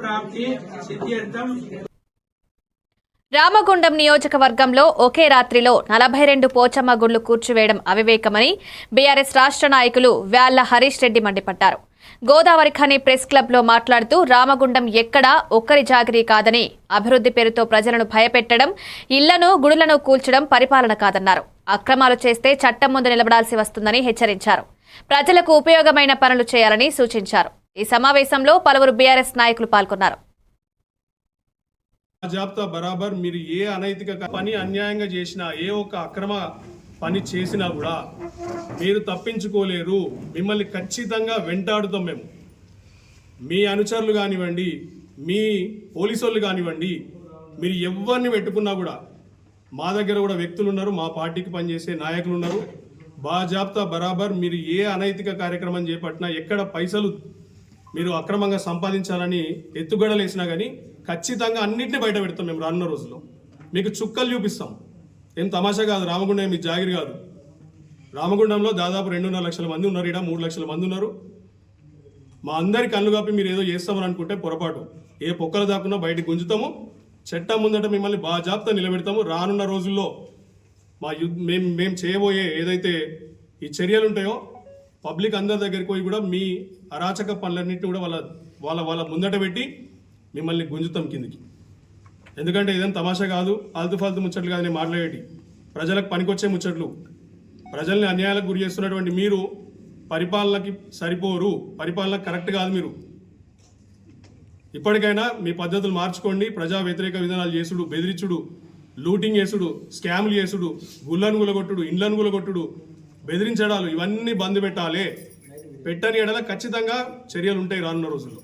ప్రాప్తి సిద్ధ్యర్థం రామగుండం నియోజకవర్గంలో ఒకే రాత్రిలో నలభై రెండు పోచమ్మ గుళ్ళు కూర్చివేయడం అవివేకమని బీఆర్ఎస్ రాష్ట్ర నాయకులు వ్యాళ్ళ హరీష్ రెడ్డి మండిపడ్డారు. గోదావరి ఖని ప్రెస్ క్లబ్లో మాట్లాడుతూ రామగుండం ఎక్కడా ఒక్కరి జాగిరి కాదని అభివృద్ధి పేరుతో ప్రజలను భయపెట్టడం ఇళ్ళను గుడులను కూల్చడం పరిపాలన కాదన్నారు. అక్రమాలు చేస్తే చట్టం ముందు నిలబడాల్సి వస్తుందని హెచ్చరించారు. ప్రజలకు ఉపయోగమైన పనులు చేయాలని సూచించారు. ఈ సమావేశంలో పలువురు బీఆర్ఎస్ నాయకులు పాల్గొన్నారు. జాబితా బరాబర్ మీరు ఏ అనైతిక పని అన్యాయంగా చేసినా ఏ ఒక్క అక్రమ పని చేసినా కూడా మీరు తప్పించుకోలేరు. మిమ్మల్ని ఖచ్చితంగా వెంటాడుతాం మేము. మీ అనుచరులు కానివ్వండి మీ పోలీసు వాళ్ళు కానివ్వండి మీరు ఎవరిని పెట్టుకున్నా కూడా మా దగ్గర కూడా వ్యక్తులు ఉన్నారు మా పార్టీకి పనిచేసే నాయకులు ఉన్నారు. బాజాబ్తా బరాబర్ మీరు ఏ అనైతిక కార్యక్రమం చేపట్టినా ఎక్కడ పైసలు మీరు అక్రమంగా సంపాదించాలని ఎత్తుగడలు వేసినా కానీ ఖచ్చితంగా అన్నింటినీ బయట పెడతాం మేము రానున్న రోజుల్లో. మీకు చుక్కలు చూపిస్తాం. ఏం తమాషా కాదు రామగుండం మీ జాగిరి కాదు రామగుండంలో దాదాపు రెండున్నర లక్షల మంది ఉన్నారు ఇక్కడ మూడు లక్షల మంది ఉన్నారు. మా అందరి కళ్ళు కాపి మీరు ఏదో చేస్తామని అనుకుంటే పొరపాటు. ఏ పొక్కలు దాకున్నా బయటకు గుంజుతాము. చట్టం ముందట మిమ్మల్ని బాజాబ్తా నిలబెడతాము. రానున్న రోజుల్లో మా యుద్ధ మేము మేము చేయబోయే ఏదైతే ఈ చర్యలు ఉంటాయో పబ్లిక్ అందరి దగ్గరికి పోయి కూడా మీ అరాచక పనులన్నింటినీ కూడా వాళ్ళ వాళ్ళ వాళ్ళ ముందట పెట్టి మిమ్మల్ని గుంజుతాం కిందికి. ఎందుకంటే ఇదేం తమాషా కాదు ఆల్తు ఫాల్తు ముచ్చట్లు కాదు నేను మాట్లాడేటి. ప్రజలకు పనికొచ్చే ముచ్చట్లు. ప్రజల్ని అన్యాయాలకు గురి చేస్తున్నటువంటి మీరు పరిపాలనకి సరిపోరు. పరిపాలన కరెక్ట్ కాదు మీరు. ఇప్పటికైనా మీ పద్ధతులు మార్చుకోండి. ప్రజా వ్యతిరేక విధానాలు చేసుడు బెదిరించుడు లూటింగ్ చేసుడు స్కామ్లు చేసుడు గుళ్ళను గులగొట్టుడు ఇండ్లను గులగొట్టుడు బెదిరించడాలు ఇవన్నీ బంద్ పెట్టాలి. పెట్టని ఎడల ఖచ్చితంగా చర్యలు ఉంటాయి రానున్న రోజుల్లో.